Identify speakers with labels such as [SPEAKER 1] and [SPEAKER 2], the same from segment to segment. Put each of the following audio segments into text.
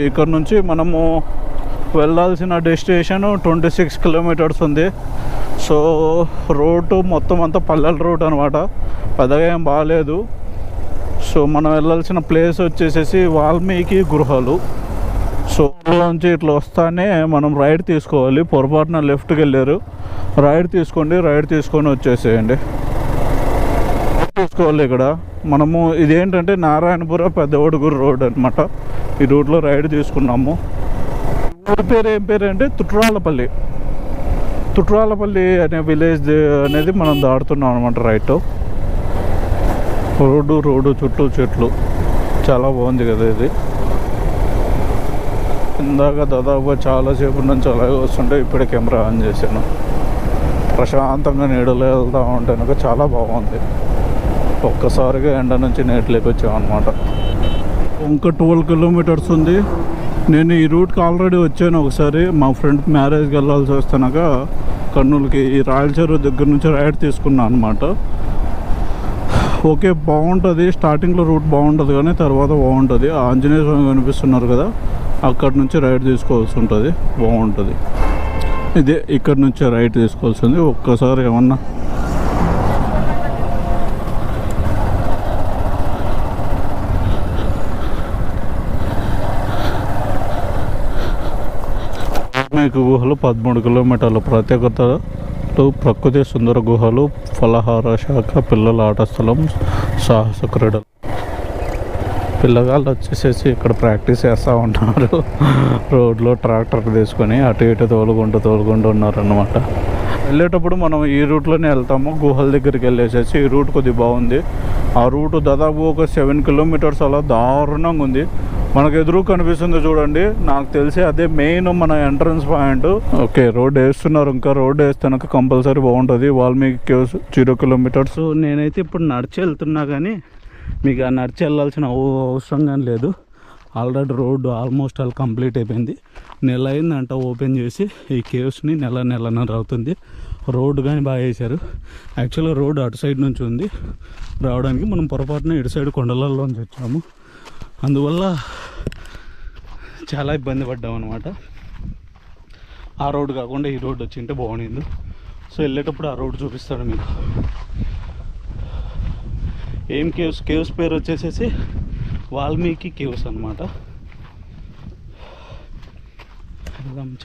[SPEAKER 1] ఇక్కడ నుంచి మనము వెళ్ళాల్సిన డెస్టినేషన్ ట్వంటీ సిక్స్ కిలోమీటర్స్ ఉంది. సో రోడ్డు మొత్తం అంతా పల్లెల రోడ్ అనమాట పెద్దగా ఏం బాగాలేదు సో మనం వెళ్ళాల్సిన ప్లేస్ వచ్చేసేసి వాల్మీకి గృహాలు. సో నుంచి ఇట్లా వస్తానే మనం రైడ్ తీసుకోవాలి. పొరపాటున లెఫ్ట్కి వెళ్ళారు. రైడ్ తీసుకోండి రైడ్ తీసుకొని వచ్చేసేయండి. తీసుకోవాలి ఇక్కడ. మనము ఇదేంటంటే నారాయణపుర పెద్దవడుగురు రోడ్ అనమాట ఈ రూట్లో రైడ్ తీసుకున్నాము ఊరి పేరు ఏం పేరు అంటే తుట్రాలపల్లి. తుట్రాలపల్లి అనే విలేజ్ అనేది మనం దాడుతున్నాం అనమాట రైట్. రోడ్డు రోడ్డు చుట్టూ చెట్లు. చాలా బాగుంది కదా ఇది. ఇందాక దాదాపుగా చాలాసేపు నుంచి అలాగే వస్తుంటే ఇప్పుడే కెమెరా ఆన్ చేశాను. ప్రశాంతంగా నీడలో వెళ్తా ఉంటే కనుక చాలా బాగుంది. ఒక్కసారిగా ఎండ నుంచి నీటిలోకి వచ్చామన్నమాట. ఇంకా ట్వెల్వ్ కిలోమీటర్స్ ఉంది. నేను ఈ రూట్కి ఆల్రెడీ వచ్చాను ఒకసారి. మా ఫ్రెండ్కి మ్యారేజ్కి వెళ్ళాల్సి వస్తున్నాక కర్నూలుకి ఈ రాయలచెరువు దగ్గర నుంచి రైడ్ తీసుకున్నాను అనమాట ఓకే బాగుంటుంది. స్టార్టింగ్లో రూట్ బాగుంటుంది కానీ తర్వాత బాగుంటుంది. ఆ ఆంజనేయ స్వామి కనిపిస్తున్నారు కదా అక్కడ నుంచి రైడ్ తీసుకోవాల్సి ఉంటుంది. బాగుంటుంది. ఇదే ఇక్కడ నుంచి రైడ్ తీసుకోవాల్సింది ఒక్కసారి ఏమన్నా మీకు గుహలు పదమూడు కిలోమీటర్ల ప్రత్యేకతలు ప్రకృతి సుందర గుహలు ఫలహార శాఖ పిల్లల ఆట స్థలం సాహస క్రీడలు. పిల్లగాళ్ళు వచ్చేసేసి ఇక్కడ ప్రాక్టీస్ చేస్తూ ఉంటారు రోడ్లో ట్రాక్టర్ తీసుకొని అటు ఇటు తోలుకుంటూ తోలుకుంటూ ఉన్నారనమాట వెళ్ళేటప్పుడు మనం ఈ రూట్లోనే వెళ్తాము. గుహల దగ్గరికి వెళ్ళేసేసి ఈ రూట్ కొద్దిగా బాగుంది. ఆ రూట్ దాదాపు ఒక సెవెన్ కిలోమీటర్స్ అలా దారుణంగా ఉంది. మనకు ఎదురు కనిపిస్తుంది చూడండి. నాకు తెలిసి అదే మెయిన్ మన ఎంట్రన్స్ పాయింట్ ఓకే రోడ్ వేస్తున్నారు. ఇంకా రోడ్ వేస్తే కంపల్సరీ బాగుంటుంది. వాల్మీకి కేవ్స్ జీరో కిలోమీటర్స్ నేనైతే ఇప్పుడు నడిచి వెళ్తున్నా కానీ మీకు ఆ నడిచి వెళ్ళాల్సిన అవసరం కానీ లేదు. Already road almost all complete అయిపోయింది. నెల అయిందంట ఓపెన్ చేసి. ఈ కేవ్స్ని నెల నెలన్నర అవుతుంది. రోడ్డు కానీ బాగా వేశారు. యాక్చువల్గా రోడ్డు అటు సైడ్ నుంచి ఉంది. రావడానికి మనం పొరపాటున ఇటు సైడ్ కొండలలోంచి వచ్చాము. అందువల్ల చాలా ఇబ్బంది పడ్డాం అనమాట ఆ రోడ్డు కాకుండా ఈ రోడ్డు వచ్చింటే బాగుండింది. సో వెళ్ళేటప్పుడు ఆ రోడ్డు చూపిస్తాడు మీకు. ఏం కేవ్స్ కేవ్స్ పేరు వచ్చేసేసి వాల్మీకి కేవ్స్ అనమాట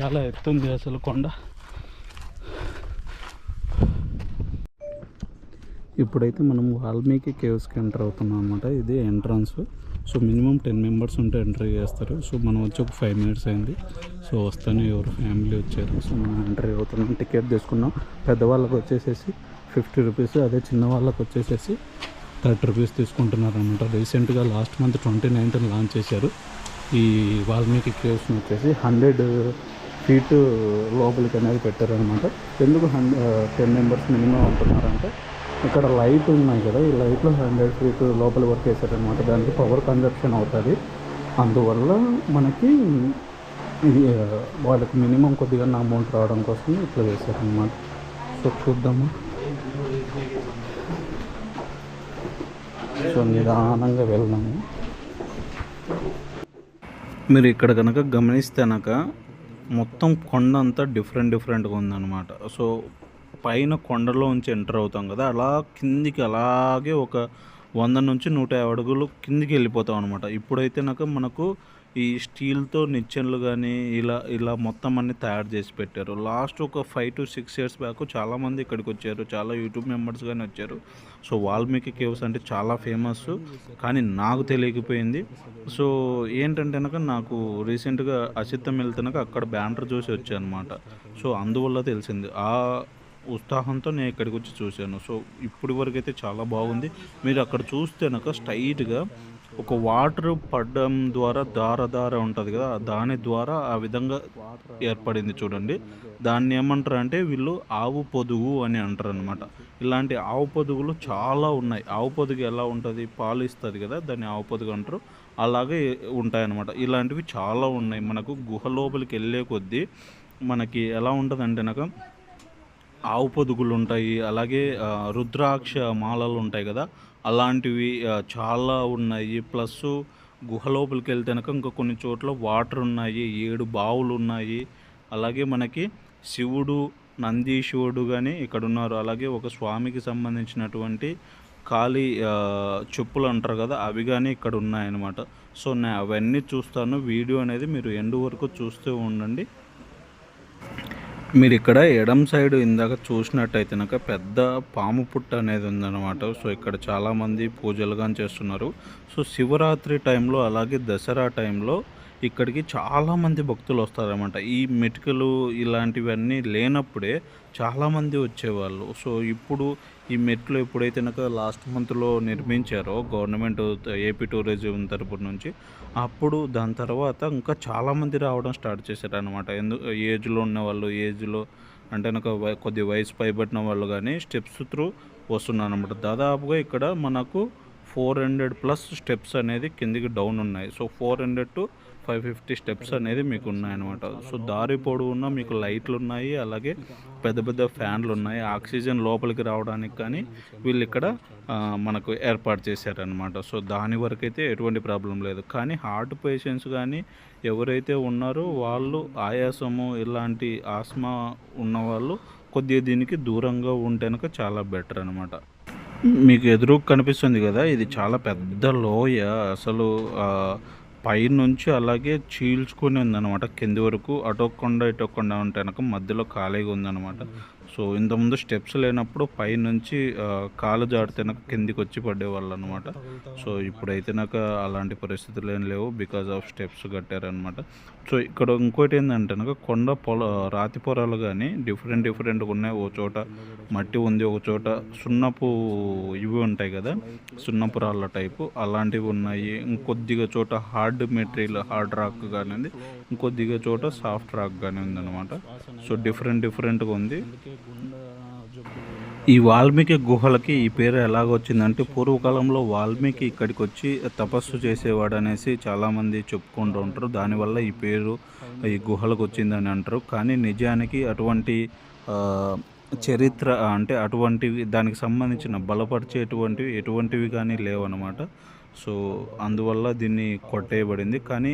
[SPEAKER 1] చాలా ఎత్తుంది అసలు కొండ. ఇప్పుడైతే మనం వాల్మీకి కేవ్స్కి ఎంటర్ అవుతున్నాం అనమాట ఇది entrance so minimum ten members ఉంటే ఎంటర్ చేస్తారు. సో మనం వచ్చి ఒక ఫైవ్ మినిట్స్ అయింది. సో వస్తానే ఎవరు ఫ్యామిలీ వచ్చారు. సో మనం ఎంటర్ అవుతున్నాం. టికెట్ తీసుకున్నాం. పెద్దవాళ్ళకి వచ్చేసేసి ఫిఫ్టీ రూపీస్ అదే చిన్న వాళ్ళకి వచ్చేసేసి థర్టీ రూపీస్ తీసుకుంటున్నారు అనమాట రీసెంట్గా last month twenty nineteen launch చేశారు. ఈ వాల్మీకి కేవ్స్ని వచ్చేసి హండ్రెడ్ ఫీట్ లోపలికి అనేది పెట్టారనమాట ఎందుకు హండ్రెడ్ టెన్ మెంబర్స్ మినిమం ఉంటున్నారంటే ఇక్కడ లైట్ ఉన్నాయి కదా ఈ లైట్లో హండ్రెడ్ ఫీట్ లోపల వరకు వేసారనమాట దానికి పవర్ కన్జప్షన్ అవుతుంది. అందువల్ల మనకి వాళ్ళకి మినిమం కొద్దిగా అమౌంట్ రావడం కోసం ఇట్లా చేశారనమాట సో చూద్దాము? సో నిదానంగా వెళ్దాము. మీరు ఇక్కడ కనుక గమనిస్తే కనుక మొత్తం కొండ అంతా డిఫరెంట్ డిఫరెంట్గా ఉందన్నమాట. సో పైన కొండలో ఉంచి ఎంటర్ అవుతాం కదా అలా కిందికి అలాగే ఒక వంద నుంచి నూట యాభై అడుగులు కిందికి వెళ్ళిపోతాం అనమాట ఇప్పుడైతే నాకు మనకు ఈ స్టీల్తో నిచ్చెనలు కానీ ఇలా ఇలా మొత్తం అన్ని తయారు చేసి పెట్టారు. లాస్ట్ ఒక five to six years back చాలామంది ఇక్కడికి వచ్చారు. చాలా యూట్యూబ్ మెంబర్స్ కానీ వచ్చారు. సో వాల్మీకి కేవ్స్ అంటే చాలా ఫేమస్. కానీ నాకు తెలియకపోయింది. సో ఏంటంటే కనుక నాకు రీసెంట్గా అసిత్తం వెళ్తున్నాక అక్కడ బ్యానర్ చూసి వచ్చాను అనమాట సో అందువల్ల తెలిసింది. ఆ ఉత్సాహంతో నేను ఇక్కడికి వచ్చి చూశాను. సో ఇప్పటి వరకు అయితే చాలా బాగుంది. మీరు అక్కడ చూస్తే కనుక స్ట్రైట్గా ఒక వాటర్ పడడం ద్వారా దార దార ఉంటుంది కదా దాని ద్వారా ఆ విధంగా ఏర్పడింది చూడండి. దాన్ని ఏమంటారు అంటే వీళ్ళు ఆవు పొదుగు అని అంటారు అనమాట ఇలాంటి ఆవు పొదుగులు చాలా ఉన్నాయి. ఆవు పొదుగు ఎలా ఉంటుంది? పాలు ఇస్తుంది కదా దాన్ని ఆవు పొదుగు అంటారు. అలాగే ఉంటాయన్నమాట. ఇలాంటివి చాలా ఉన్నాయి. మనకు గుహ లోపలికి వెళ్ళే కొద్దీ మనకి ఎలా ఉంటుంది అంటే నాకు ఆవు పొదుగులు ఉంటాయి అలాగే రుద్రాక్ష మాలలు ఉంటాయి కదా అలాంటివి చాలా ఉన్నాయి. ప్లస్ గుహ లోపలికి వెళ్తే ఇంకా కొన్ని చోట్ల వాటర్ ఉన్నాయి ఏడు బావులు ఉన్నాయి. అలాగే మనకి శివుడు నందీశివుడు కానీ ఇక్కడ ఉన్నారు. అలాగే ఒక స్వామికి సంబంధించినటువంటి ఖాళీ చెప్పులు అంటారు కదా అవి కానీ ఇక్కడ ఉన్నాయన్నమాట. సో నేను అవన్నీ చూస్తాను. వీడియో అనేది మీరు ఎండు వరకు చూస్తూ ఉండండి. మీరు ఇక్కడ ఎడం సైడ్ ఇందాక చూసినట్టయితే నాకు పెద్ద పాము పుట్ట అనేది ఉందన్నమాట. సో ఇక్కడ చాలామంది పూజలు కానీ చేస్తున్నారు. సో శివరాత్రి టైంలో అలాగే దసరా టైంలో ఇక్కడికి చాలామంది భక్తులు వస్తారన్నమాట. ఈ మెటుకలు ఇలాంటివన్నీ లేనప్పుడే చాలామంది వచ్చేవాళ్ళు. సో ఇప్పుడు ఈ మెట్లు ఎప్పుడైతే నాకు లాస్ట్ మంత్లో నిర్మించారో గవర్నమెంట్ ఏపీ టూరిజం తరపు నుంచి అప్పుడు దాని తర్వాత ఇంకా చాలామంది రావడం స్టార్ట్ చేశారు అనమాట ఎందు ఏజ్లో ఉన్న వాళ్ళు ఏజ్లో అంటే నాకు కొద్ది వయసు పైబడిన వాళ్ళు కానీ స్టెప్స్ త్రూ వస్తున్నారు అనమాట దాదాపుగా ఇక్కడ మనకు ఫోర్ హండ్రెడ్ ప్లస్ స్టెప్స్ అనేది కిందికి డౌన్ ఉన్నాయి. So four hundred to five fifty steps అనేది మీకు ఉన్నాయన్నమాట సో దారి పొడవునా మీకు లైట్లు ఉన్నాయి అలాగే పెద్ద పెద్ద ఫ్యాన్లు ఉన్నాయి ఆక్సిజన్ లోపలికి రావడానికి కానీ వీళ్ళు ఇక్కడ మనకు ఏర్పాటు చేశారనమాట సో దాని వరకు అయితే ఎటువంటి ప్రాబ్లం లేదు. కానీ హార్ట్ పేషెంట్స్ కానీ ఎవరైతే ఉన్నారో వాళ్ళు ఆయాసము ఇలాంటి ఆస్మా ఉన్నవాళ్ళు కొద్దిగా దీనికి దూరంగా ఉంటే చాలా బెటర్ అనమాట మీకు ఎదురు కనిపిస్తుంది కదా ఇది చాలా పెద్ద లోయ. అసలు పైనుంచి అలాగే చీల్చుకొని ఉందన్నమాట. కింది వరకు అటొక్కుండా ఇటొక్కుండా ఉంటే కనుక మధ్యలో ఖాళీగా ఉందన్నమాట. సో ఇంతకుముందు స్టెప్స్ లేనప్పుడు పైనుంచి కాలు జాడితే నాకు కిందికి వచ్చి పడేవాళ్ళు అనమాట సో ఇప్పుడైతే నాకు అలాంటి పరిస్థితులు ఏం లేవు బికాజ్ ఆఫ్ స్టెప్స్ కట్టారనమాట. సో ఇక్కడ ఇంకోటి ఏంటంటే నాకు కొండ పొల రాతి పొరలు కానీ డిఫరెంట్ డిఫరెంట్గా ఉన్నాయి. ఒక చోట మట్టి ఉంది ఒక చోట సున్నపు ఇవి ఉంటాయి కదా సున్నపు రాళ్ళ టైపు. అలాంటివి ఉన్నాయి. ఇంకొద్దిగా చోట హార్డ్ మెటీరియల్ హార్డ్ రాక్ కానీ ఇంకొద్దిగా చోట సాఫ్ట్ రాక్ కానీ ఉందన్నమాట. సో డిఫరెంట్ డిఫరెంట్గా ఉంది. ఈ వాల్మీకి గుహలకి ఈ పేరు ఎలాగొచ్చిందంటే పూర్వకాలంలో వాల్మీకి ఇక్కడికి వచ్చి తపస్సు చేసేవాడు అనేసి చాలామంది చెప్పుకుంటూ ఉంటారు. దానివల్ల ఈ పేరు ఈ గుహలకు వచ్చిందని అంటారు. కానీ నిజానికి అటువంటి చరిత్ర అంటే అటువంటివి దానికి సంబంధించిన బలపరిచేటువంటివి ఎటువంటివి కానీ లేవన్నమాట. సో అందువల్ల దీన్ని కొట్టేయబడింది. కానీ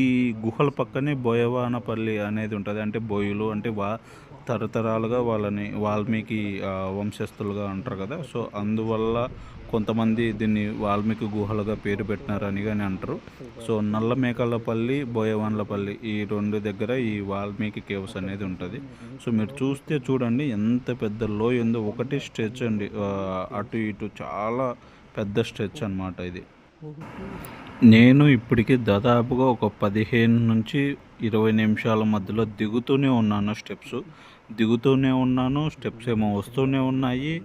[SPEAKER 1] ఈ గుహల పక్కనే బోయవానపల్లి అనేది ఉంటుంది. అంటే బోయులు అంటే వా తరతరాలుగా వాళ్ళని వాల్మీకి వంశస్థులుగా అంటారు కదా. సో అందువల్ల కొంతమంది దీన్ని వాల్మీకి గుహలుగా పేరు పెట్టినారని కానీ అంటారు. సో నల్లమేకలపల్లి బోయవాన్లపల్లి ఈ రెండు దగ్గర ఈ వాల్మీకి కేవ్స్ అనేది ఉంటుంది. సో మీరు చూస్తే చూడండి ఎంత పెద్ద లోయ ఉందో. ఒకటి స్ట్రెచ్ అండి. అటు ఇటు చాలా పెద్ద స్ట్రెచ్ అన్నమాట ఇది. నేను ఇప్పటికి దాదాపుగా ఒక పదిహేను నుంచి ఇరవై నిమిషాల మధ్యలో దిగుతూనే ఉన్నాను స్టెప్స్. దిగుతూనే ఉన్నాను స్టెప్స్ ఏమో వస్తూనే ఉన్నాయి.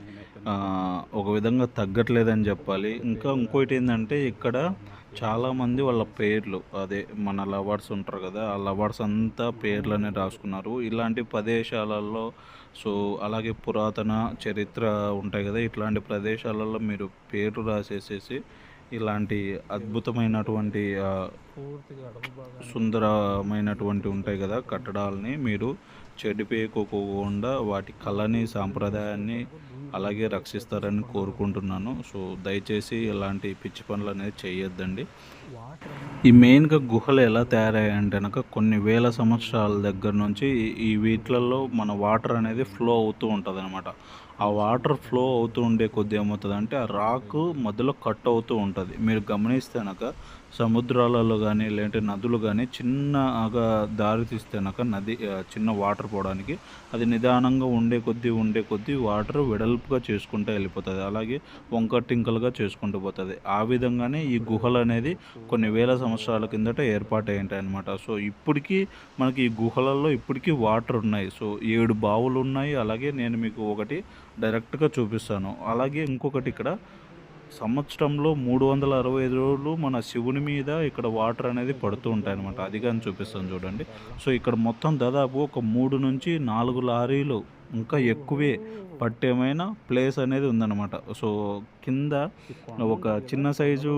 [SPEAKER 1] ఒక విధంగా తగ్గట్లేదని చెప్పాలి. ఇంకా ఇంకోటి ఏంటంటే ఇక్కడ చాలామంది వాళ్ళ పేర్లు అదే మన లవర్స్ ఉంటారు కదా ఆ లవర్స్ అంతా పేర్లనే రాసుకున్నారు. ఇలాంటి ప్రదేశాలలో సో అలాగే పురాతన చరిత్ర ఉంటాయి కదా ఇట్లాంటి ప్రదేశాలలో మీరు పేరు రాసేసేసి ఇలాంటి అద్భుతమైనటువంటి సుందరమైనటువంటి ఉంటాయి కదా కట్టడాలని మీరు చెడిపోకోకుండా వాటి కళని సాంప్రదాయాన్ని అలాగే రక్షిస్తారని కోరుకుంటున్నాను. సో దయచేసి ఇలాంటి పిచ్చి పనులు అనేది చేయొద్దండి. ఈ మెయిన్గా గుహలు ఎలా తయారయ్యాయంటే కనుక కొన్ని వేల సంవత్సరాల దగ్గర నుంచి ఈ- ఈ వీటిలలో మన వాటర్ అనేది ఫ్లో అవుతూ ఉంటుంది అనమాట ఆ వాటర్ ఫ్లో అవుతూ ఉండే కొద్ది ఏమవుతుంది అంటే ఆ రాక్ మధ్యలో కట్ అవుతూ ఉంటుంది. మీరు గమనిస్తే సముద్రాలలో కానీ లేదంటే నదులు కానీ చిన్నగా దారి తీస్తే నది చిన్న వాటర్ పోవడానికి అది నిదానంగా ఉండే కొద్దీ ఉండే కొద్దీ వాటర్ వెడల్పుగా చేసుకుంటూ వెళ్ళిపోతుంది. అలాగే వంక టింకలుగా చేసుకుంటూ పోతుంది. ఆ విధంగానే ఈ గుహలు అనేది కొన్ని వేల సంవత్సరాల కిందట ఏర్పాటై ఉంటాయి అనమాట సో ఇప్పటికీ మనకి ఈ గుహలలో ఇప్పటికీ వాటర్ ఉన్నాయి. సో ఏడు బావులు ఉన్నాయి. అలాగే నేను మీకు ఒకటి డైరెక్ట్గా చూపిస్తాను. అలాగే ఇంకొకటి ఇక్కడ సంవత్సరంలో మూడు వందల అరవై ఐదు రోజులు మన శివుని మీద ఇక్కడ వాటర్ అనేది పడుతూ ఉంటాయి అనమాట అది కానీ చూపిస్తాను చూడండి. సో ఇక్కడ మొత్తం దాదాపు ఒక మూడు నుంచి నాలుగు లారీలు ఇంకా ఎక్కువే పట్టేమైనా ప్లేస్ అనేది ఉందన్నమాట. సో కింద ఒక చిన్న సైజు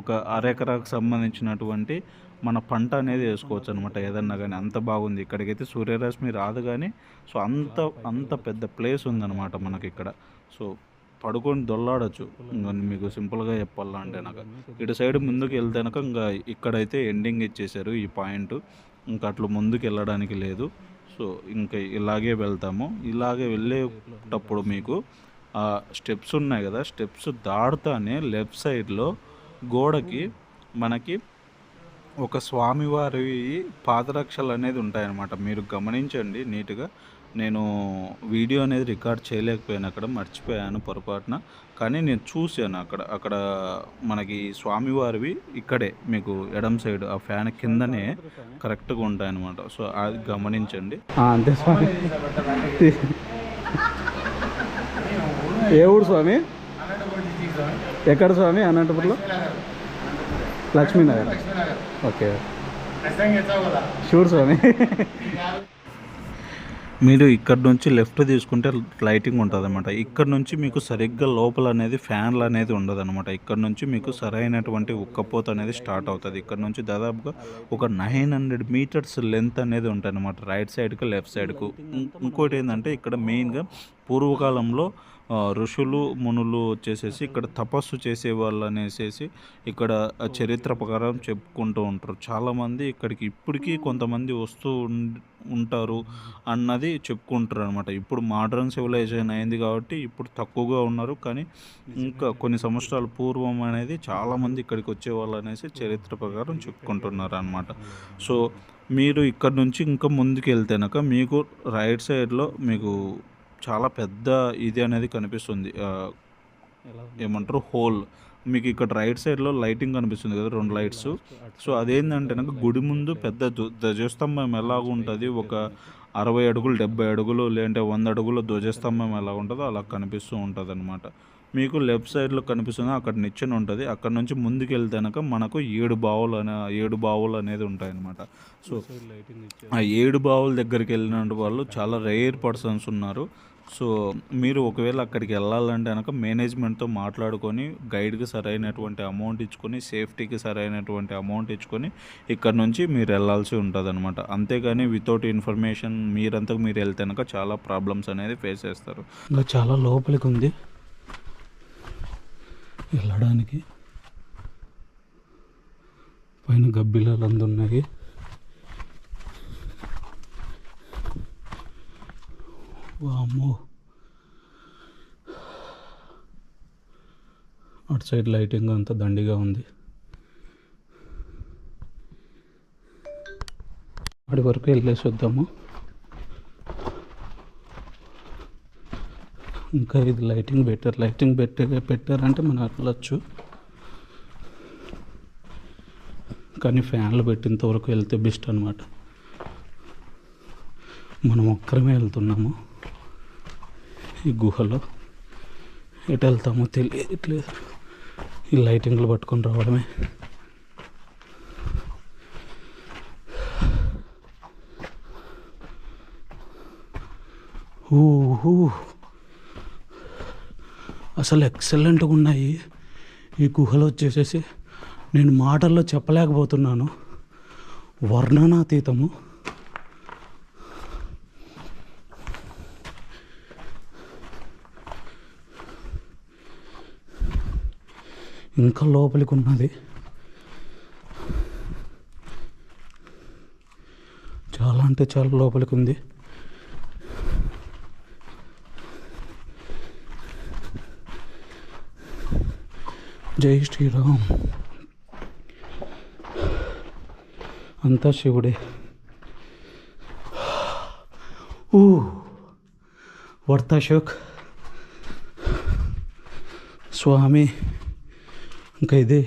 [SPEAKER 1] ఒక అరెకరాకు సంబంధించినటువంటి మన పంట అనేది వేసుకోవచ్చు అనమాట ఏదన్నా కానీ. అంత బాగుంది. ఇక్కడికైతే సూర్యరశ్మి రాదు కానీ సో అంత అంత పెద్ద ప్లేస్ ఉందన్నమాట మనకి ఇక్కడ. సో పడుకొని దొల్లాడచ్చు. ఇంకా మీకు సింపుల్గా చెప్పాలా అంటే నాకు. ఇటు సైడ్ ముందుకు వెళ్తేనక ఇంకా ఇక్కడైతే ఎండింగ్ ఇచ్చేశారు ఈ పాయింట్. ఇంకా అట్లా ముందుకు వెళ్ళడానికి లేదు. సో ఇంకా ఇలాగే వెళ్తాము. ఇలాగే వెళ్ళేటప్పుడు మీకు ఆ స్టెప్స్ ఉన్నాయి కదా. స్టెప్స్ దాడుతానే లెఫ్ట్ సైడ్లో గోడకి మనకి ఒక స్వామివారి పాదరక్షలు అనేది ఉంటాయన్నమాట. మీరు గమనించండి నీట్గా. నేను వీడియో అనేది రికార్డ్ చేయలేకపోయాను అక్కడ మర్చిపోయాను పొరపాటున. కానీ నేను చూశాను అక్కడ అక్కడ మనకి స్వామివారివి ఇక్కడే మీకు ఎడం సైడ్ ఆ ఫ్యాన్ కిందనే కరెక్ట్గా ఉంటాయన్నమాట. సో అది గమనించండి.
[SPEAKER 2] అంతే స్వామి. ఏ ఊరు స్వామి? ఎక్కడ స్వామి? అనంతపురంలో? లక్ష్మీనగర్. ఓకే. షూర్ స్వామి.
[SPEAKER 1] మీరు ఇక్కడ నుంచి లెఫ్ట్ తీసుకుంటే లైటింగ్ ఉంటుంది అనమాట ఇక్కడ నుంచి మీకు సరిగ్గా లోపల అనేది ఫ్యాన్లు అనేది ఉండదు అనమాట ఇక్కడ నుంచి మీకు సరైనటువంటి ఉక్కపోత అనేది స్టార్ట్ అవుతుంది. ఇక్కడ నుంచి దాదాపుగా ఒక నైన్ హండ్రెడ్ మీటర్స్ లెంత్ అనేది ఉంటుంది అనమాట రైట్ సైడ్కి లెఫ్ట్ సైడ్కు. ఇంకోటి ఏంటంటే ఇక్కడ మెయిన్గా పూర్వకాలంలో ఋషులు మునులు వచ్చేసేసి ఇక్కడ తపస్సు చేసేవాళ్ళు అనేసేసి ఇక్కడ చరిత్ర ప్రకారం చెప్పుకుంటూ ఉంటారు. చాలామంది ఇక్కడికి ఇప్పటికీ కొంతమంది వస్తూ ఉంటారు అన్నది చెప్పుకుంటారు అనమాట ఇప్పుడు మోడర్న్ సివిలైజేషన్ అయింది కాబట్టి ఇప్పుడు తక్కువగా ఉన్నారు. కానీ ఇంకా కొన్ని సంవత్సరాల పూర్వం అనేది చాలామంది ఇక్కడికి వచ్చేవాళ్ళు అనేసి చరిత్ర ప్రకారం చెప్పుకుంటున్నారు అనమాట సో మీరు ఇక్కడ నుంచి ఇంకా ముందుకు వెళ్తేనక మీకు రైట్ సైడ్లో మీకు చాలా పెద్ద ఇది అనేది కనిపిస్తుంది. ఏమంటారు? హోల్. మీకు ఇక్కడ రైట్ సైడ్లో లైటింగ్ కనిపిస్తుంది కదా రెండు లైట్స్. సో అదేంటంటే నాకు గుడి ముందు పెద్ద ధ్వ- ధ్వజస్తంభం ఎలాగ ఉంటుంది? ఒక అరవై అడుగులు డెబ్బై అడుగులు లేదంటే వంద అడుగుల ధ్వజస్తంభం ఎలా ఉంటుందో అలా కనిపిస్తూ ఉంటుంది అనమాట మీకు లెఫ్ట్ సైడ్లో కనిపిస్తుంది అక్కడ నిచ్చెన ఉంటుంది. అక్కడ నుంచి ముందుకు వెళ్తేనక మనకు ఏడు బావులు అనే ఏడు బావులు అనేది ఉంటాయన్నమాట. సో ఆ ఏడు బావుల దగ్గరికి వెళ్ళిన వాళ్ళు చాలా రేర్ పర్సన్స్ ఉన్నారు. సో మీరు ఒకవేళ అక్కడికి వెళ్ళాలంటే కనుక మేనేజ్మెంట్తో మాట్లాడుకొని గైడ్కి సరైనటువంటి అమౌంట్ ఇచ్చుకొని సేఫ్టీకి సరైనటువంటి అమౌంట్ ఇచ్చుకొని ఇక్కడ నుంచి మీరు వెళ్ళాల్సి ఉంటుంది అనమాట అంతేగాని వితౌట్ ఇన్ఫర్మేషన్ మీరంతకు మీరు వెళ్తే కనుక చాలా ప్రాబ్లమ్స్ అనేది ఫేస్ చేస్తారు.
[SPEAKER 2] ఇంకా చాలా లోపలికి ఉంది వెళ్ళడానికి. పైన గబ్బిలాలు అందున్నాయి వామ్మో అటు సైడ్ లైటింగ్ అంతా దండిగా ఉంది. అక్కడి వరకు వెళ్ళేసి వద్దాము ఇంకా ఇది లైటింగ్ బెటర్. లైటింగ్ పెట్టే పెట్టారంటే మనం వెళ్ళచ్చు. కానీ ఫ్యాన్లు పెట్టినంత వరకు వెళ్తే బెస్ట్ అనమాట మనం ఒక్కరమే వెళ్తున్నాము. ఈ గుహలో ఎటు వెళ్తామో తెలియట్లేదు. ఈ లైటింగ్లు పట్టుకొని రావడమే. ఊహూ. అసలు ఎక్సలెంట్గా ఉన్నాయి. ఈ గుహలు వచ్చేసేసి నేను మాటల్లో చెప్పలేకపోతున్నాను. వర్ణనాతీతము. ఇంకా లోపలికి ఉన్నది. చాలా అంటే చాలా లోపలికి ఉంది. జై శ్రీరామ్. అంతా శివుడే. ఊ వర్త అశోక్ స్వామి. ఇంకా ఇదే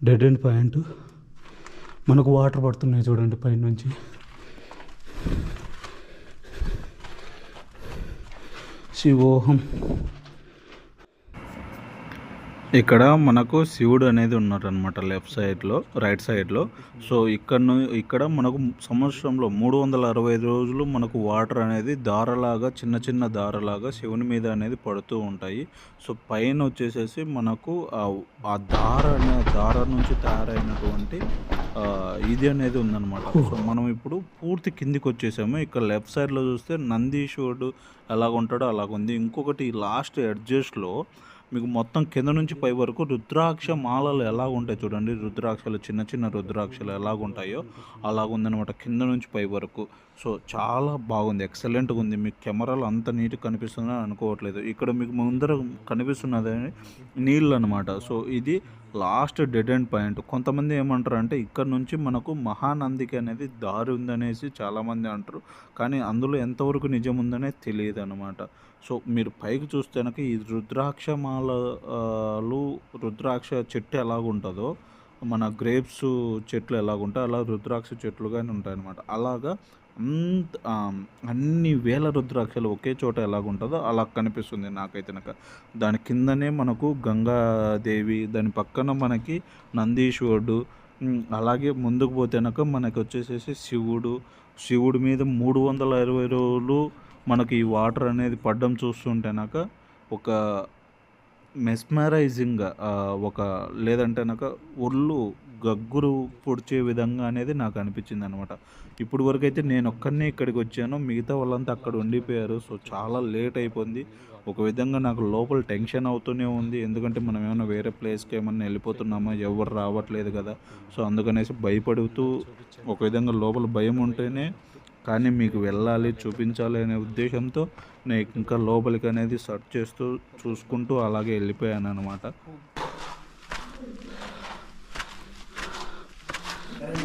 [SPEAKER 2] డెడ్ అండ్ పాయింట్ మనకు వాటర్ పడుతున్నాయి చూడండి పైనుంచి శివోహం.
[SPEAKER 1] ఇక్కడ మనకు శివుడు అనేది ఉన్నారనమాట లెఫ్ట్ సైడ్లో రైట్ సైడ్లో. సో ఇక్కడ ఇక్కడ మనకు సంవత్సరంలో మూడు వందల అరవై ఐదు రోజులు మనకు వాటర్ అనేది దారలాగా చిన్న చిన్న దారలాగా శివుని మీద అనేది పడుతూ ఉంటాయి. సో పైన వచ్చేసేసి మనకు ఆ- దార అనే దార నుంచి తయారైనటువంటి
[SPEAKER 2] ఇది అనేది ఉందన్నమాట. సో మనం ఇప్పుడు పూర్తి కిందికి వచ్చేసాము. ఇక్కడ లెఫ్ట్ సైడ్లో చూస్తే నందీశ్వరుడు ఎలాగ ఉంటాడో అలాగ ఉంది ఇంకొకటి లాస్ట్ అడ్జస్ట్లో మీకు మొత్తం కింద నుంచి పై వరకు రుద్రాక్ష మాలలు ఎలా ఉంటాయి చూడండి. రుద్రాక్షలు చిన్న చిన్న రుద్రాక్షలు ఎలాగుంటాయో అలాగుందనమాట కింద నుంచి పై వరకు. సో చాలా బాగుంది. ఎక్సలెంట్గా ఉంది మీకు కెమెరాలు అంత నీట్గా కనిపిస్తుందని అనుకోవట్లేదు. ఇక్కడ మీకు ముందర కనిపిస్తున్నది నీళ్ళు అనమాట సో ఇది లాస్ట్ డెడ్ అండ్ పాయింట్. కొంతమంది ఏమంటారు అంటే ఇక్కడ నుంచి మనకు మహానందికి అనేది దారి ఉందనేసి చాలామంది అంటారు. కానీ అందులో ఎంతవరకు నిజం ఉందనే తెలియదు అనమాట సో మీరు పైకి చూస్తే కనుక ఈ రుద్రాక్ష మాలలు రుద్రాక్ష చెట్టు ఎలాగుంటుందో మన గ్రేప్స్ చెట్లు ఎలాగుంటాయి అలా రుద్రాక్ష చెట్లుగానే ఉంటాయన్నమాట. అలాగా అంత అన్ని వేల రుద్రాక్షలు ఒకే చోట ఎలాగుంటుందో అలా కనిపిస్తుంది నాకైతే నాకు. దాని కిందనే మనకు గంగాదేవి దాని పక్కన మనకి నందీశ్వరుడు అలాగే ముందుకు పోతేనక మనకి వచ్చేసేసి శివుడు. శివుడి మీద మూడు వందల ఇరవై రోజులు మనకి ఈ వాటర్ అనేది పడ్డం చూస్తుంటేనాక ఒక మెస్మరైజింగ్ ఒక లేదంటేనక ఒళ్ళు గగ్గురు పొడిచే విధంగా అనేది నాకు అనిపించింది అనమాట ఇప్పుడు వరకు అయితే నేను ఒక్కనే ఇక్కడికి వచ్చాను. మిగతా వాళ్ళంతా అక్కడ ఉండిపోయారు. సో చాలా లేట్ అయిపోయింది. ఒక విధంగా నాకు లోపల టెన్షన్ అవుతూనే ఉంది. ఎందుకంటే మనం ఏమైనా వేరే ప్లేస్కి ఏమన్నా వెళ్ళిపోతున్నామా? ఎవరు రావట్లేదు కదా. సో అందుకనేసి భయపడుతూ ఒక విధంగా లోపల భయం ఉంటేనే కానీ మీకు వెళ్ళాలి చూపించాలి అనే ఉద్దేశంతో నేను ఇంకా లోపలికి అనేది సెర్చ్ చేస్తూ చూసుకుంటూ అలాగే వెళ్ళిపోయాను అనమాట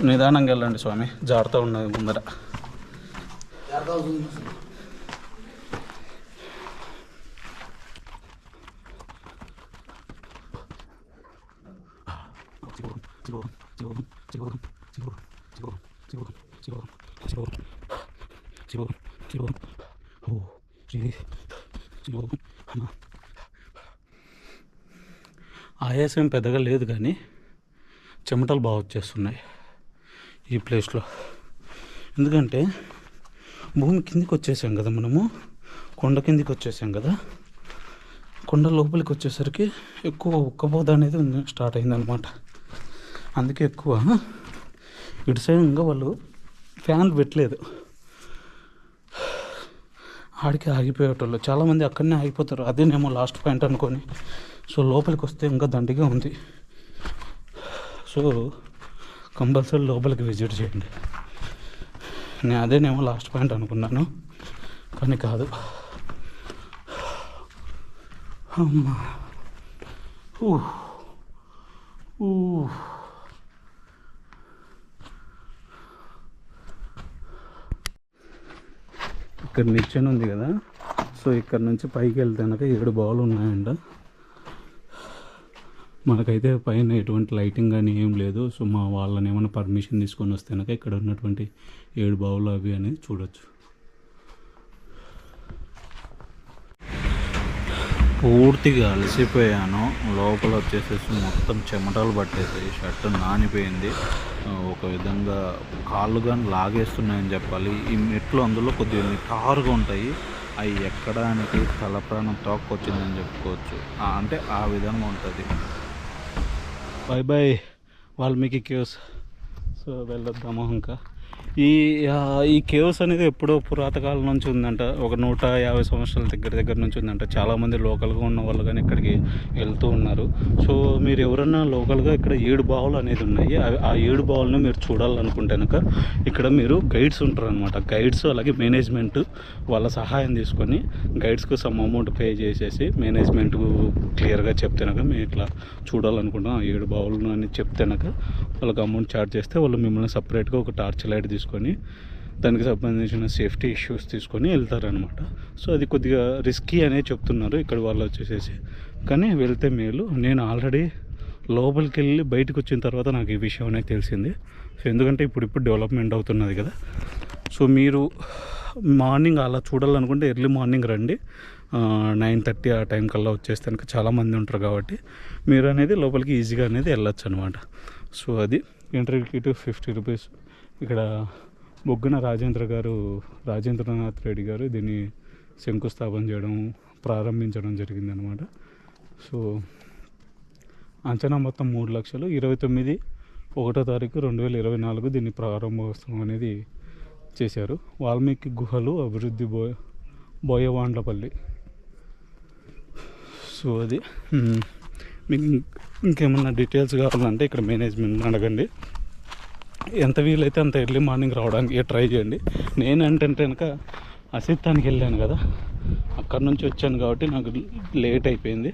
[SPEAKER 1] నిదానంగా వెళ్ళండి స్వామి. జాగ్రత్త ఉన్నది ముందర. ఆయాసం పెద్దగా లేదు కానీ చెమటలు బాగా వచ్చేస్తున్నాయి. ఈ ప్లేస్లో. ఎందుకంటే భూమి కిందికి వచ్చేసాం కదా మనము కొండ కిందికి వచ్చేసాం కదా. కొండ లోపలికి వచ్చేసరికి ఎక్కువ ఉక్కపోత అనేది స్టార్ట్ అయిందనమాట. అందుకే ఎక్కువ ఇటు సైడ్ ఇంకా వాళ్ళు ఫ్యాన్ పెట్టలేదు. ఆడికి ఆగిపోయేటోళ్ళు. చాలామంది అక్కడనే ఆగిపోతారు. అదేనేమో లాస్ట్ పాయింట్ అనుకొని. సో లోపలికి వస్తే ఇంకా దండిగా ఉంది. సో కంపల్సరీ లోపలికి విజిట్ చేయండి నేను అదేనేమో లాస్ట్ పాయింట్ అనుకున్నాను కానీ కాదు అమ్మా ఊ. ఊ. ఇక్కడ నిచ్చెన ఉంది కదా సో ఇక్కడ నుంచి పైకి వెళ్తే కనుక ఏడు బాల్ ఉన్నాయంట మనకైతే పైన ఎటువంటి లైటింగ్ కానీ ఏం లేదు. సో మా వాళ్ళని ఏమైనా పర్మిషన్ తీసుకొని వస్తే కనుక ఇక్కడ ఉన్నటువంటి ఏడు బావులు అవి అనేది చూడొచ్చు.
[SPEAKER 2] పూర్తిగా అలసిపోయాను. లోపల వచ్చేసేసి మొత్తం చెమటలు పట్టేసాయి. షర్ట్ నానిపోయింది. ఒక విధంగా కాళ్ళు కానీ లాగేస్తున్నాయని చెప్పాలి. ఈ మెట్లు అందులో కొద్దిగా నిటారుగా ఉంటాయి. అవి ఎక్కడానికి తల ప్రాణం తోక్కొచ్చిందని చెప్పుకోవచ్చు. అంటే ఆ విధంగా ఉంటుంది.
[SPEAKER 1] Bye bye Valmiki caves so వెళ్ళొద్దాము ఇంకా ఈ ఈ కేవ్స్ అనేది ఎప్పుడో పురాతకాలం నుంచి ఉందంట. ఒక నూట యాభై సంవత్సరాల దగ్గర దగ్గర నుంచి ఉందంట. చాలామంది లోకల్గా ఉన్న వాళ్ళు కానీ ఇక్కడికి వెళ్తూ ఉన్నారు. సో మీరు ఎవరన్నా లోకల్గా ఇక్కడ ఏడు బావులు అనేది ఉన్నాయి. అవి- ఆ ఏడు బావులను మీరు చూడాలనుకుంటే కనుక ఇక్కడ మీరు గైడ్స్ ఉంటారు అనమాట గైడ్స్ అలాగే మేనేజ్మెంట్ వాళ్ళ సహాయం తీసుకొని గైడ్స్కు సమ్ అమౌంట్ పే చేసేసి మేనేజ్మెంట్ క్లియర్గా చెప్తేనక మేము ఇట్లా చూడాలనుకుంటున్నాం. ఆ ఏడు బావులను అని చెప్తేనక వాళ్ళకి అమౌంట్ ఛార్జ్ చేస్తే వాళ్ళు మిమ్మల్ని సపరేట్గా ఒక టార్చ్ లైట్ తీసుకొని దానికి సంబంధించిన సేఫ్టీ ఇష్యూస్ తీసుకొని వెళ్తారనమాట సో అది కొద్దిగా రిస్కీ అనే చెప్తున్నారు ఇక్కడ వాళ్ళు వచ్చేసేసి. కానీ వెళ్తే మేలు. నేను ఆల్రెడీ లోపలికి వెళ్ళి బయటకు వచ్చిన తర్వాత నాకు ఈ విషయం అనేది తెలిసింది. సో ఎందుకంటే ఇప్పుడు ఇప్పుడు డెవలప్మెంట్ అవుతున్నది కదా. సో మీరు మార్నింగ్ అలా చూడాలనుకుంటే ఎర్లీ మార్నింగ్ రండి. నైన్ థర్టీ ఆ టైం కల్లా వచ్చేస్తే కనుక చాలామంది ఉంటారు కాబట్టి మీరు అనేది లోపలికి ఈజీగా అనేది వెళ్ళొచ్చు అనమాట సో అది ఎంట్రీ టికెట్ ఫిఫ్టీ రూపీస్ ఇక్కడ బొగ్గన రాజేంద్ర గారు రాజేంద్రనాథ్ రెడ్డి గారు దీన్ని శంకుస్థాపన చేయడం ప్రారంభించడం జరిగిందనమాట సో అంచనా మొత్తం మూడు లక్షలు. ఇరవై తొమ్మిది ఒకటో తారీఖు రెండు వేల ఇరవై నాలుగు దీన్ని ప్రారంభోత్సవం అనేది చేశారు. వాల్మీకి గుహలు అభివృద్ధి బోయ బోయవాండ్లపల్లి. సో అది. మీకు ఇంకేమన్నా డీటెయిల్స్ కావాలంటే ఇక్కడ మేనేజ్మెంట్ అడగండి. ఎంత వీలైతే అంత ఎర్లీ మార్నింగ్ రావడానికి ట్రై చేయండి. నేను ఏంటంటే కనుక అసిత్తానికి వెళ్ళాను కదా అక్కడ నుంచి వచ్చాను కాబట్టి నాకు లేట్ అయిపోయింది.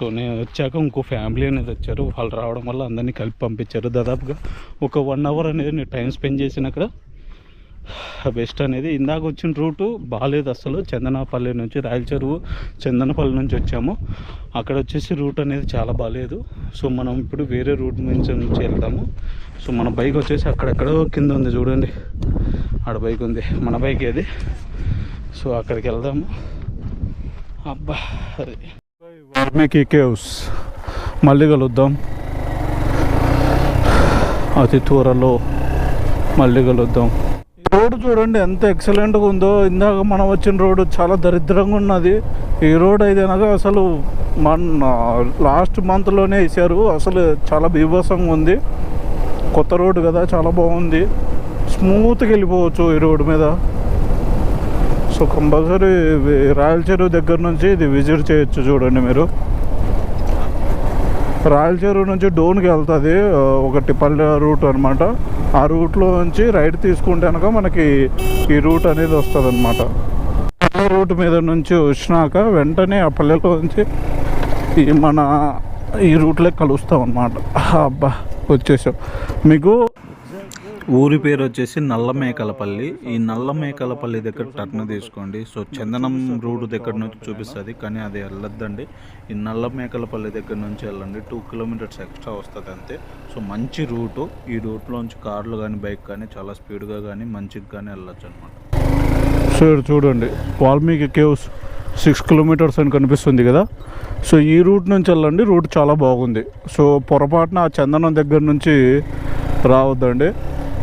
[SPEAKER 1] సో నేను వచ్చాక ఇంకో ఫ్యామిలీ అనేది వచ్చారు. వాళ్ళు రావడం వల్ల అందరినీ కలిపి పంపించారు. దాదాపుగా ఒక వన్ అవర్ అనేది నేను టైం స్పెండ్ చేసిన అక్కడ బెస్ట్ అనేది. ఇందాక వచ్చిన రూటు బాగాలేదు అసలు. చందనపల్లి నుంచి రాయల చెరువు చందనపల్లి నుంచి వచ్చాము. అక్కడ వచ్చేసి రూట్ అనేది చాలా బాగాలేదు సో మనం ఇప్పుడు వేరే రూట్ నుంచి నుంచి వెళ్తాము. సో మన బైక్ వచ్చేసి అక్కడెక్కడో కింద ఉంది చూడండి. ఆడ బైక్ ఉంది. మన బైక్ ఏది? సో అక్కడికి వెళ్దాము. అబ్బా వర్మేకి వాల్మీకి కేవ్స్. మళ్ళీ కలుద్దాం. అతి త్వరలో మళ్ళీ కలుద్దాం. రోడ్డు చూడండి ఎంత ఎక్సలెంట్గా ఉందో. ఇందాక మనం వచ్చిన రోడ్డు చాలా దరిద్రంగా ఉన్నది. ఈ రోడ్ అయితే అనగా అసలు మన లాస్ట్ మంత్లోనే వేసారు అసలు చాలా బీభత్సంగా ఉంది. కొత్త రోడ్డు కదా చాలా బాగుంది. స్మూత్గా వెళ్ళిపోవచ్చు ఈ రోడ్డు మీద. సో కంపల్సరీ రాయల చెరువు దగ్గర నుంచి ఇది విజిట్ చేయొచ్చు చూడండి మీరు. రాయలచేరు చెరువు నుంచి డోన్కి వెళ్తుంది. ఒకటి పల్లె రూట్ అనమాట ఆ రూట్లో నుంచి రైట్ తీసుకుంటే కనుక మనకి ఈ రూట్ అనేది వస్తుంది అనమాట రూట్ మీద నుంచి వచ్చినాక వెంటనే ఆ పల్లెలో నుంచి ఈ మన ఈ రూట్లో కలుస్తాం అనమాట అబ్బా వచ్చేసాం. మీకు
[SPEAKER 3] ఊరి పేరు వచ్చేసి నల్లమేకలపల్లి. ఈ నల్లమేకలపల్లి దగ్గర టర్న్ తీసుకోండి. సో చందనం రోడ్డు దగ్గర నుంచి చూపిస్తుంది కానీ అది వెళ్ళొద్దండి. ఈ నల్లమేకలపల్లి దగ్గర నుంచి వెళ్ళండి. టూ కిలోమీటర్స్ ఎక్స్ట్రా వస్తుంది అంతే. సో మంచి రూటు. ఈ రూట్లోంచి కార్లు కానీ బైక్ కానీ చాలా స్పీడ్గా కానీ మంచిగా కానీ వెళ్ళొచ్చు అనమాట
[SPEAKER 1] సో చూడండి. వాల్మీకి కేవ్స్ సిక్స్ కిలోమీటర్స్ అని కనిపిస్తుంది కదా. సో ఈ రూట్ నుంచి వెళ్ళండి. రూట్ చాలా బాగుంది. సో పొరపాటున ఆ చందనం దగ్గర నుంచి రావద్దండి.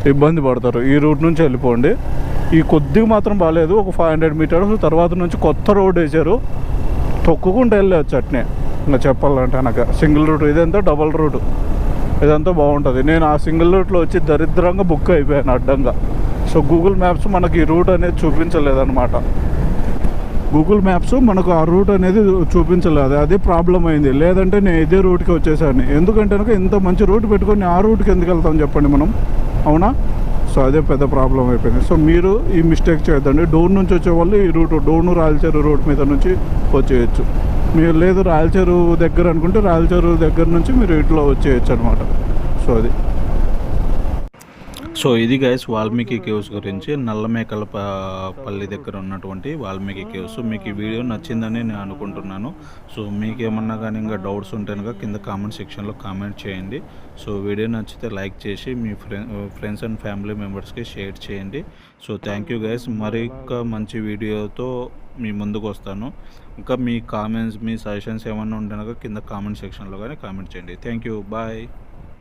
[SPEAKER 1] ఇబ్బంది పడతారు. ఈ రూట్ నుంచి వెళ్ళిపోండి. ఈ కొద్దిగా మాత్రం బాగాలేదు. ఒక ఫైవ్ హండ్రెడ్ మీటర్స్ తర్వాత నుంచి కొత్త రోడ్ వేశారు. తొక్కుకుంటూ వెళ్ళవచ్చు అట్నే ఇంకా చెప్పాలంటే అనక. Single route. ఇదంతా డబల్ రూట్. ఇదంతా బాగుంటుంది. నేను ఆ సింగిల్ రూట్లో వచ్చి దరిద్రంగా బుక్ అయిపోయాను అడ్డంగా. సో గూగుల్ మ్యాప్స్ మనకి ఈ రూట్ అనేది చూపించలేదన్నమాట. గూగుల్ మ్యాప్స్ మనకు ఆ రూట్ అనేది చూపించలేదు. అదే ప్రాబ్లం అయింది. లేదంటే నేను ఇదే రూట్కి వచ్చేసాను ఎందుకంటే ఇంత మంచి రూట్ పెట్టుకొని ఆ రూట్కి ఎందుకు వెళ్తాం చెప్పండి మనం? అవునా? సో అదే పెద్ద ప్రాబ్లం అయిపోయింది. సో మీరు ఈ మిస్టేక్ చేయొద్దండి. డోర్ నుంచి వచ్చే వాళ్ళు ఈ రూట్ డోర్ను రాయలచేరు రోడ్ మీద నుంచి వచ్చేయచ్చు. మీరు లేదు రాయలచేరు దగ్గర అనుకుంటే రాయలచేరు దగ్గర నుంచి మీరు ఇట్లా వచ్చేయచ్చు అనమాట సో అది.
[SPEAKER 3] సో ఇది గైస్ వాల్మీకి కేవ్స్ గురించి. నల్లమేకల పల్లి దగ్గర ఉన్నటువంటి వాల్మీకి కేవ్స్. మీకు ఈ వీడియో నచ్చిందని నేను అనుకుంటున్నాను. సో మీకు ఏమన్నా కానీ ఇంకా డౌట్స్ ఉంటే కనుక కింద కామెంట్ సెక్షన్లో కామెంట్ చేయండి. సో వీడియో నచ్చితే లైక్ చేసి మీ ఫ్రెండ్ ఫ్రెండ్స్ అండ్ ఫ్యామిలీ మెంబర్స్కి షేర్ చేయండి. సో థ్యాంక్ యూ గైస్ మరి ఇంకా మంచి వీడియోతో మీ ముందుకు వస్తాను. ఇంకా మీ కామెంట్స్ మీ సజెషన్స్ ఏమన్నా ఉంటే కనుక కింద కామెంట్ సెక్షన్లో కానీ కామెంట్ చేయండి. Thank you bye